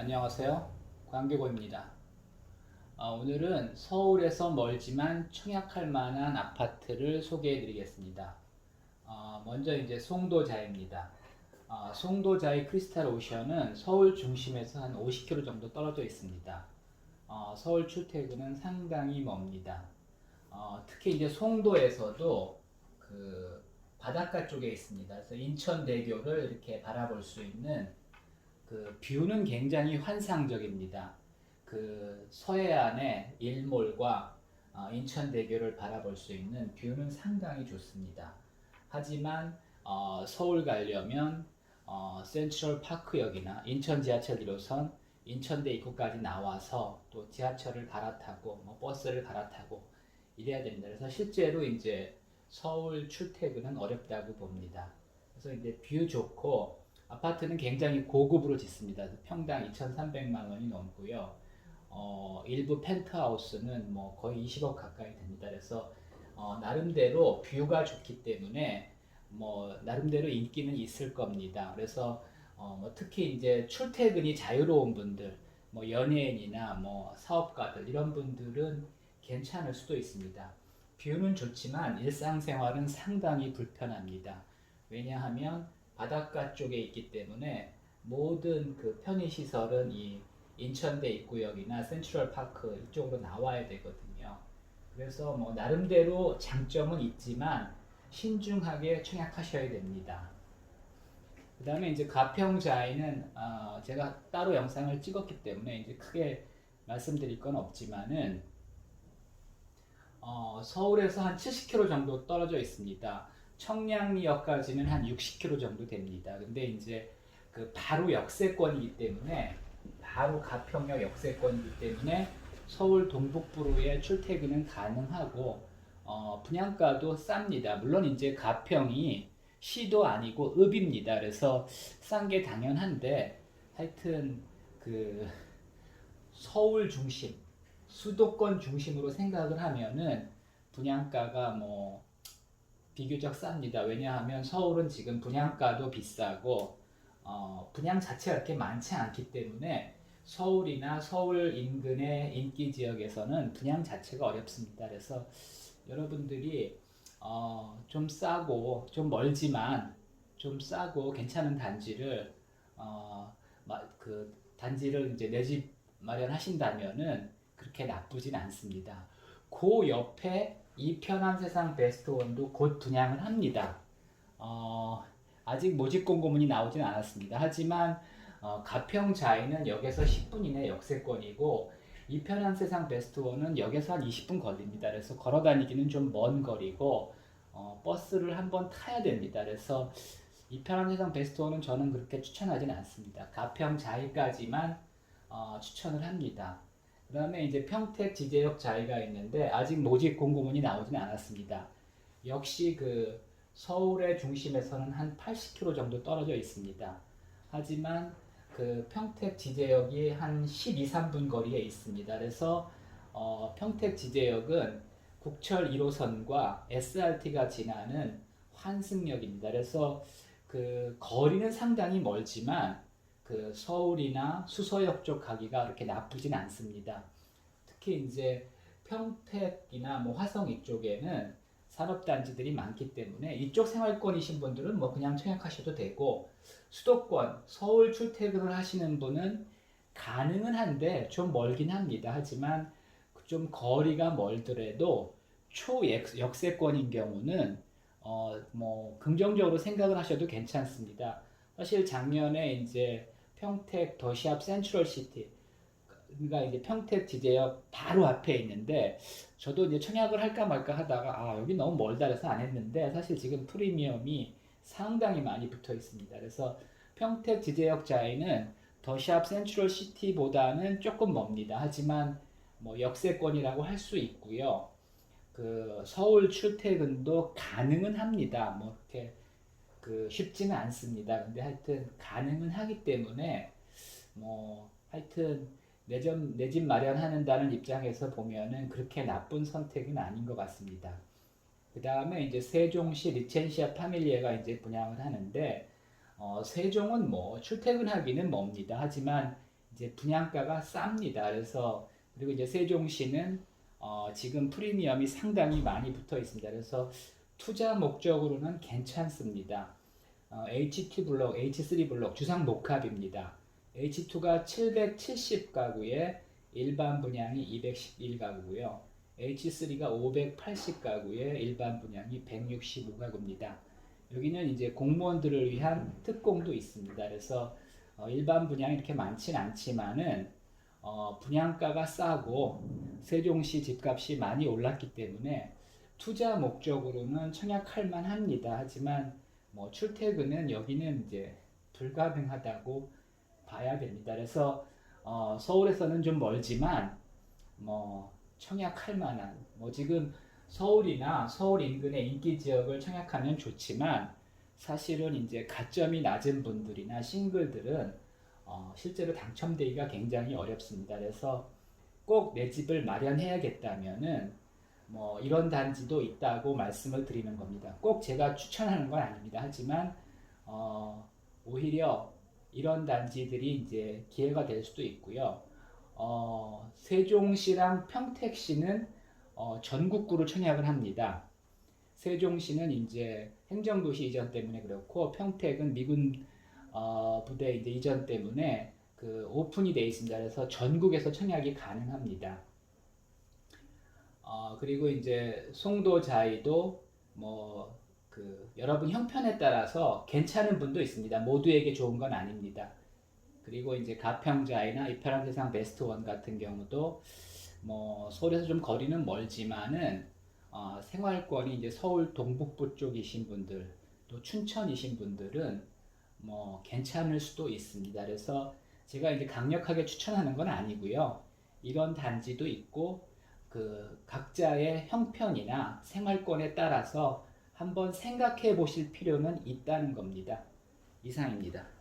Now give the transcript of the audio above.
안녕하세요. 광교고입니다. 어, 오늘은 서울에서 멀지만 청약할 만한 아파트를 소개해 드리겠습니다. 어, 먼저 이제 송도자입니다. 어, 송도자의 크리스탈 오션은 서울 중심에서 한 50km 정도 떨어져 있습니다. 어, 서울 출퇴근은 상당히 멉니다. 어, 특히 이제 송도에서도 그 바닷가 쪽에 있습니다. 그래서 인천대교를 이렇게 바라볼 수 있는 그 뷰는 굉장히 환상적입니다. 그 서해안의 일몰과 어, 인천대교를 바라볼 수 있는 뷰는 상당히 좋습니다. 하지만 어, 서울 가려면 어, 센트럴 파크역이나 인천 지하철 1호선 인천대 입구까지 나와서 또 지하철을 갈아타고 뭐 버스를 갈아타고 이래야 됩니다. 그래서 실제로 이제 서울 출퇴근은 어렵다고 봅니다. 그래서 이제 뷰 좋고 아파트는 굉장히 고급으로 짓습니다. 평당 2,300만 원이 넘고요. 어, 일부 펜트하우스는 뭐 거의 20억 가까이 됩니다. 그래서 어, 나름대로 뷰가 좋기 때문에 뭐 나름대로 인기는 있을 겁니다. 그래서 어, 뭐 특히 이제 출퇴근이 자유로운 분들, 뭐 연예인이나 뭐 사업가들 이런 분들은 괜찮을 수도 있습니다. 뷰는 좋지만 일상생활은 상당히 불편합니다. 왜냐하면 바닷가 쪽에 있기 때문에 모든 그 편의 시설은 이 인천대 입구역이나 센트럴 파크 이쪽으로 나와야 되거든요. 그래서 뭐 나름대로 장점은 있지만 신중하게 청약하셔야 됩니다. 그 다음에 이제 가평자이는 어 제가 따로 영상을 찍었기 때문에 이제 크게 말씀드릴 건 없지만은 어 서울에서 한 70km 정도 떨어져 있습니다. 청량리역까지는 한 60km 정도 됩니다. 근데 이제 그 바로 역세권이기 때문에 바로 가평역 역세권이기 때문에 서울 동북부로의 출퇴근은 가능하고 어, 분양가도 쌉니다. 물론 이제 가평이 시도 아니고 읍입니다. 그래서 싼 게 당연한데 하여튼 그 서울 중심, 수도권 중심으로 생각을 하면은 분양가가 뭐 비교적 쌉니다. 왜냐하면 서울은 지금 분양가도 비싸고 어, 분양 자체가 그렇게 많지 않기 때문에 서울이나 서울 인근의 인기 지역에서는 분양 자체가 어렵습니다. 그래서 여러분들이 어, 좀 싸고 좀 멀지만 좀 싸고 괜찮은 단지를 어, 마, 그 단지를 이제 내 집 마련하신다면은 그렇게 나쁘진 않습니다. 그 옆에 이 편한 세상 베스트 원도 곧 분양을 합니다. 어, 아직 모집 공고문이 나오진 않았습니다. 하지만 어, 가평 자이는 역에서 10분 이내 역세권이고 이 편한 세상 베스트 원은 역에서 한 20분 걸립니다. 그래서 걸어 다니기는 좀 먼 거리고 어, 버스를 한번 타야 됩니다. 그래서 이 편한 세상 베스트 원은 저는 그렇게 추천하지는 않습니다. 가평 자이까지만 어, 추천을 합니다. 그 다음에 이제 평택 지제역 자리가 있는데 아직 모집 공고문이 나오지는 않았습니다. 역시 그 서울의 중심에서는 한 80km 정도 떨어져 있습니다. 하지만 그 평택 지제역이 한 12, 3분 거리에 있습니다. 그래서 어, 평택 지제역은 국철 1호선과 SRT가 지나는 환승역입니다. 그래서 그 거리는 상당히 멀지만 그 서울이나 수서역 쪽 가기가 그렇게 나쁘진 않습니다. 특히 이제 평택이나 뭐 화성 이쪽에는 산업단지들이 많기 때문에 이쪽 생활권이신 분들은 뭐 그냥 청약하셔도 되고 수도권 서울 출퇴근을 하시는 분은 가능은 한데 좀 멀긴 합니다. 하지만 좀 거리가 멀더라도 초역세권인 경우는 어 뭐 긍정적으로 생각을 하셔도 괜찮습니다. 사실 작년에 이제 평택 더시합 센트럴 시티 그러니까 이제 평택 지제역 바로 앞에 있는데 저도 이제 청약을 할까 말까 하다가 아 여기 너무 멀다 해서 안 했는데 사실 지금 프리미엄이 상당히 많이 붙어 있습니다. 그래서 평택 지제역 자이는 더샵 센트럴 시티보다는 조금 멉니다. 하지만 뭐 역세권이라고 할 수 있고요. 그 서울 출퇴근도 가능은 합니다. 뭐 이렇게 그 쉽지는 않습니다. 근데 하여튼 가능은 하기 때문에 뭐 하여튼 내집 마련하는다는 입장에서 보면은 그렇게 나쁜 선택은 아닌 것 같습니다. 그 다음에 이제 세종시 리첸시아 파밀리에가 이제 분양을 하는데 어, 세종은 뭐 출퇴근하기는 멉니다. 하지만 이제 분양가가 쌉니다. 그래서 그리고 이제 세종시는 어, 지금 프리미엄이 상당히 많이 붙어 있습니다. 그래서 투자 목적으로는 괜찮습니다. 어, H2 블록, H3 블록 주상 복합입니다. H2가 770가구에 일반 분양이 211가구고요. H3가 580가구에 일반 분양이 165가구입니다. 여기는 이제 공무원들을 위한 특공도 있습니다. 그래서 어, 일반 분양이 이렇게 많진 않지만은 어, 분양가가 싸고 세종시 집값이 많이 올랐기 때문에 투자 목적으로는 청약할 만합니다. 하지만 뭐 출퇴근은 여기는 이제 불가능하다고 봐야 됩니다. 그래서 어, 서울에서는 좀 멀지만 뭐 청약할 만한 뭐 지금 서울이나 서울 인근의 인기 지역을 청약하면 좋지만 사실은 이제 가점이 낮은 분들이나 싱글들은 어, 실제로 당첨되기가 굉장히 어렵습니다. 그래서 꼭 내 집을 마련해야겠다면은 뭐 이런 단지도 있다고 말씀을 드리는 겁니다. 꼭 제가 추천하는 건 아닙니다. 하지만 어, 오히려 이런 단지들이 이제 기회가 될 수도 있고요. 어, 세종시랑 평택시는 어, 전국구로 청약을 합니다. 세종시는 이제 행정도시 이전 때문에 그렇고 평택은 미군 어, 부대 이제 이전 때문에 그 오픈이 돼 있습니다. 그래서 전국에서 청약이 가능합니다. 어, 그리고 이제 송도자이도 뭐 그 여러분 형편에 따라서 괜찮은 분도 있습니다. 모두에게 좋은 건 아닙니다. 그리고 이제 가평자이나 이편한 세상 베스트 원 같은 경우도 뭐 서울에서 좀 거리는 멀지만은 어, 생활권이 이제 서울 동북부 쪽이신 분들 또 춘천이신 분들은 뭐 괜찮을 수도 있습니다. 그래서 제가 이제 강력하게 추천하는 건 아니고요. 이런 단지도 있고 그 각자의 형편이나 생활권에 따라서 한번 생각해 보실 필요는 있다는 겁니다. 이상입니다.